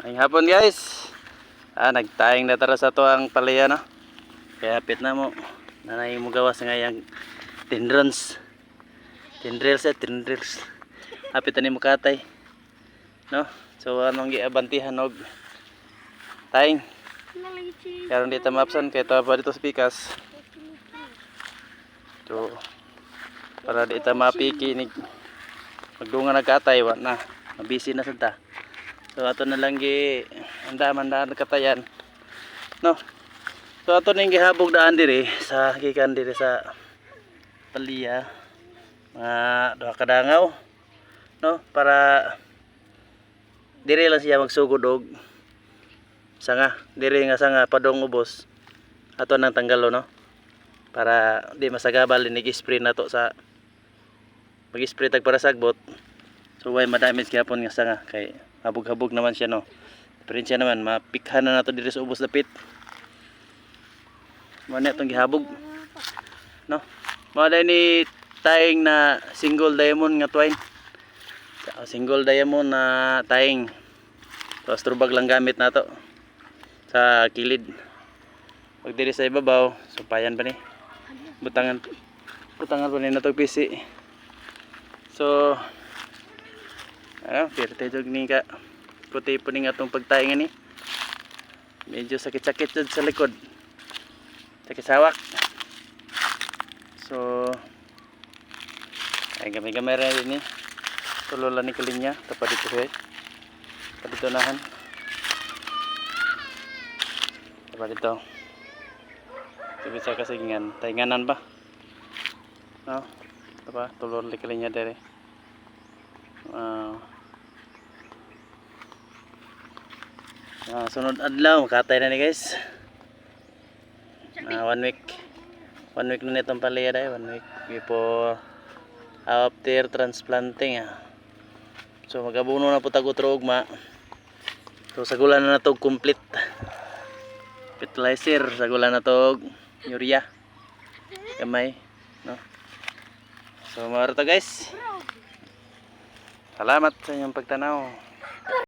Ay hapon guys. Ah, nagtaing na tara sa to ang palaya no. Kaya hapit na mo. Nanay mo gawas nga yung tindrons. Tindrils eh, tindrils. Hapit na ni mo katay. No? So anong giabantihan og taing. Karon dito mapsan kay pa dito sa pikas. So para di ta mapiki ni magdungan nagkatay wa na. Mabisi na sad ta. So ato na lang gi andaman na katayan. No. So ato ning gihabog daan diri sa gikan diri sa Talia. Mga duha ka dangaw. No, para diri lang siya magsugod og sanga. Diri nga sanga padong ubos. Ato nang tanggalo no. Para di masagabal ni spray na to sa mag-spray tag para sagbot. So way madamage gyapon nga sanga kay habog-habog naman siya no. Diferensya naman mapikhan na nato diri sa ubos dapit. Mo na itong gihabog. No. Mo ni taing na single diamond nga twine. Sa- Single diamond na taing. So astrobag lang gamit nato sa kilid. Pag diri sa ibabaw, sumpayan pa ni. Butangan butangan pa ni natog PC. So Ah, pirte jog ni ka. Puti po ni atong ini, ni. Medyo sakit-sakit jud sa likod. Sakisawak. So ay gamay-gamay ra ni. kelingnya ni kalinya tapad dito kay. Tapad dito nahan. Tapad kasih Bisa tayangan tainganan ba? No, ah, apa telur di kalinya dari. Wow. Ah, sunod adlaw, katay na ni guys. Ah, one week. One week na nitong palaya dahil. One week before after transplanting. Ah. So magabuno na po tago ugma. So sagulan na natog complete. Fertilizer, sagulan na to urea. Kamay, no? So maro to guys. Salamat sa inyong pagtanaw.